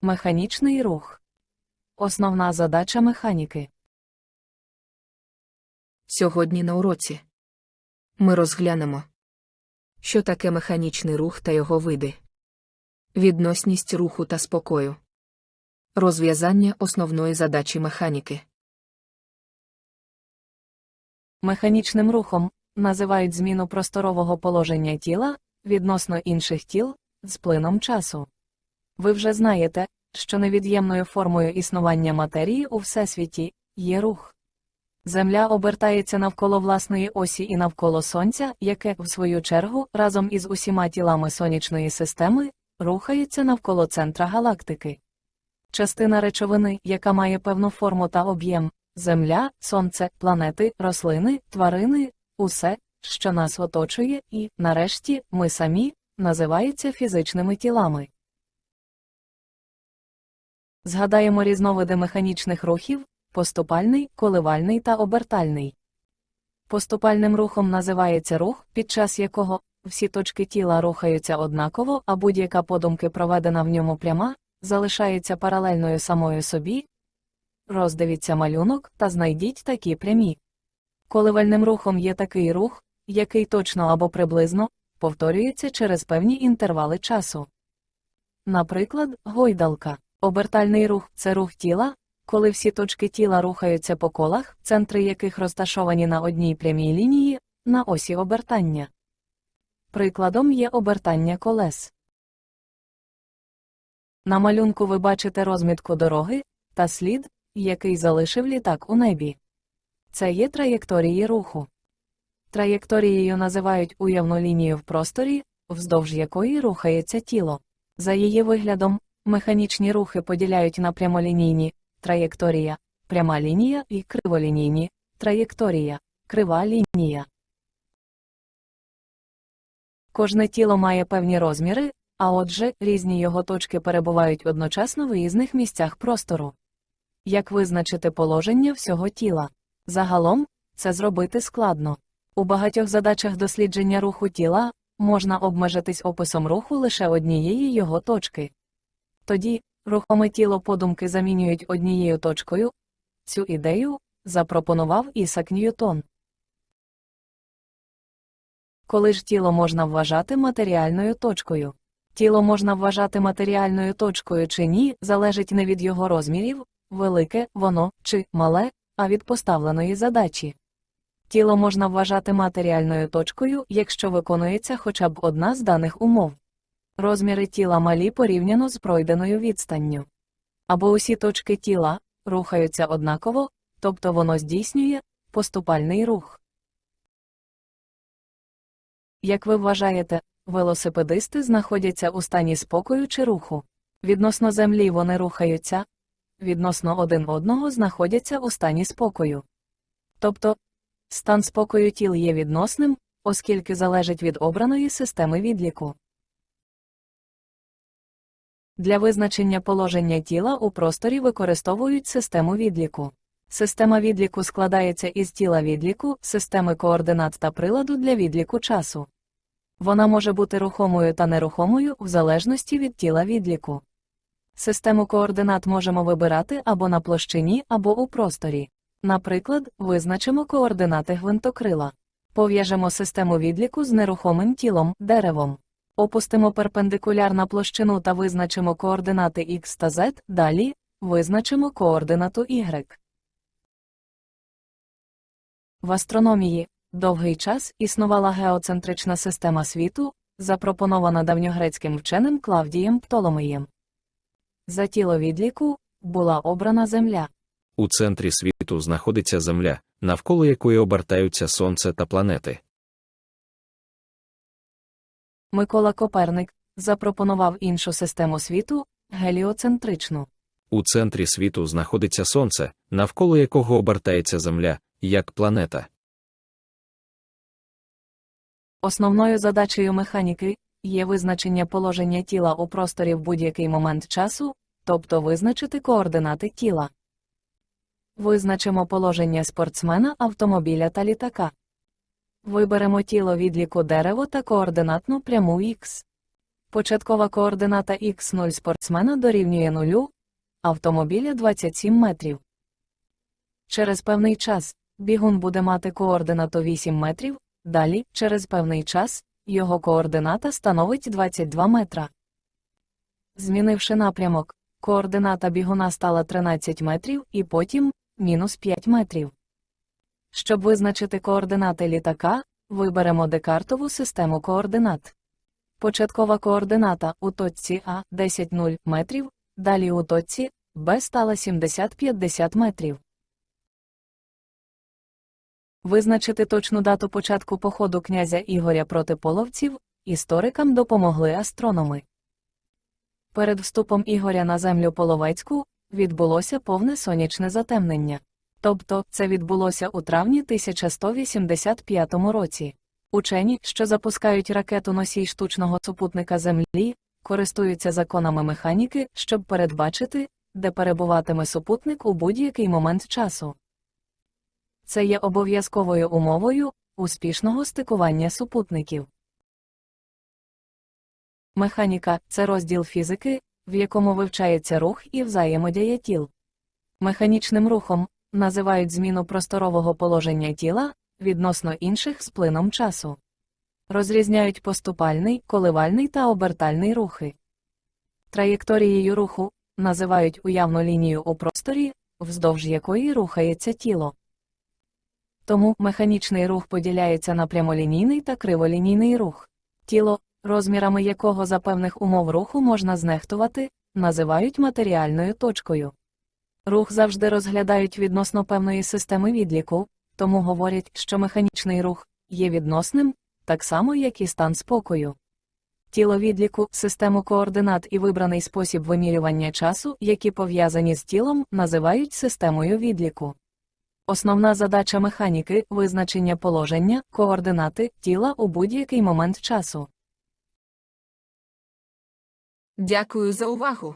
Механічний рух. Основна задача механіки. Сьогодні на уроці ми розглянемо, що таке механічний рух та його види, відносність руху та спокою, розв'язання основної задачі механіки. Механічним рухом називають зміну просторового положення тіла відносно інших тіл з плином часу. Ви вже знаєте, що невід'ємною формою існування матерії у всесвіті є рух. Земля обертається навколо власної осі і навколо Сонця, яке, в свою чергу, разом із усіма тілами сонячної системи, рухається навколо центра галактики. Частина речовини, яка має певну форму та об'єм, Земля, Сонце, планети, рослини, тварини, усе, що нас оточує, і, нарешті, ми самі, називаються фізичними тілами. Згадаємо різновиди механічних рухів поступальний, коливальний та обертальний. Поступальним рухом називається рух, під час якого всі точки тіла рухаються однаково, а будь-яка подумки проведена в ньому пряма, залишається паралельною самою собі. Роздивіться малюнок та знайдіть такі прямі. Коливальним рухом є такий рух, який точно або приблизно повторюється через певні інтервали часу. Наприклад, гойдалка. Обертальний рух це рух тіла, коли всі точки тіла рухаються по колах, центри яких розташовані на одній прямій лінії, на осі обертання. Прикладом є обертання колес. На малюнку ви бачите розмітку дороги та слід, який залишив літак у небі. Це є траєкторії руху. Траєкторією називають уявну лінію в просторі, вздовж якої рухається тіло. За її виглядом, механічні рухи поділяють на прямолінійні траєкторія, пряма лінія і криволінійні траєкторія, крива лінія. Кожне тіло має певні розміри, а отже, різні його точки перебувають одночасно в різних місцях простору. Як визначити положення всього тіла? Загалом, це зробити складно. У багатьох задачах дослідження руху тіла можна обмежитись описом руху лише однієї його точки. Тоді, рухоме тіло подумки замінюють однією точкою. Цю ідею запропонував Ісак Ньютон. Коли ж тіло можна вважати матеріальною точкою? Тіло можна вважати матеріальною точкою чи ні, залежить не від його розмірів, велике воно чи мале, а від поставленої задачі. Тіло можна вважати матеріальною точкою, якщо виконується хоча б одна з даних умов. Розміри тіла малі порівняно з пройденою відстанню. Або усі точки тіла рухаються однаково, тобто воно здійснює поступальний рух. Як ви вважаєте, велосипедисти знаходяться у стані спокою чи руху? Відносно землі вони рухаються, відносно один одного знаходяться у стані спокою. Тобто, стан спокою тіл є відносним, оскільки залежить від обраної системи відліку. Для визначення положення тіла у просторі використовують систему відліку. Система відліку складається із тіла відліку, системи координат та приладу для відліку часу. Вона може бути рухомою та нерухомою в залежності від тіла відліку. Систему координат можемо вибирати або на площині, або у просторі. Наприклад, визначимо координати гвинтокрила. Пов'яжемо систему відліку з нерухомим тілом деревом. Опустимо перпендикуляр на площину та визначимо координати x та z, далі визначимо координату y. В астрономії довгий час існувала геоцентрична система світу, запропонована давньогрецьким вченим Клавдієм Птоломеєм. За тіло відліку була обрана Земля. У центрі світу знаходиться Земля, навколо якої обертаються Сонце та планети. Микола Коперник запропонував іншу систему світу геліоцентричну. У центрі світу знаходиться Сонце, навколо якого обертається Земля, як планета. Основною задачею механіки є визначення положення тіла у просторі в будь-який момент часу, тобто визначити координати тіла. Визначимо положення спортсмена, автомобіля та літака. Виберемо тіло відліку дерево та координатну пряму Х. Початкова координата х0 спортсмена дорівнює 0, автомобіля 27 метрів. Через певний час бігун буде мати координату 8 метрів, далі, через певний час, його координата становить 22 метра. Змінивши напрямок, координата бігуна стала 13 метрів і потім мінус 5 метрів. Щоб визначити координати літака, виберемо декартову систему координат. Початкова координата у точці А 10,0 метрів, далі у точці Б стала 70-50 метрів. Визначити точну дату початку походу князя Ігоря проти половців історикам допомогли астрономи. Перед вступом Ігоря на землю Половецьку відбулося повне сонячне затемнення. Тобто це відбулося у травні 1185 році. Учені, що запускають ракету носій штучного супутника Землі, користуються законами механіки, щоб передбачити, де перебуватиме супутник у будь-який момент часу. Це є обов'язковою умовою успішного стикування супутників. Механіка це розділ фізики, в якому вивчається рух і взаємодія тіл. Механічним рухом називають зміну просторового положення тіла відносно інших з плином часу. Розрізняють поступальний, коливальний та обертальний рухи. Траєкторією руху називають уявну лінію у просторі, вздовж якої рухається тіло. Тому механічний рух поділяється на прямолінійний та криволінійний рух. Тіло, розмірами якого за певних умов руху можна знехтувати, називають матеріальною точкою. Рух завжди розглядають відносно певної системи відліку, тому говорять, що механічний рух є відносним, так само як і стан спокою. Тіло відліку, систему координат і вибраний спосіб вимірювання часу, які пов'язані з тілом, називають системою відліку. Основна задача механіки визначення положення, координати тіла у будь-який момент часу. Дякую за увагу.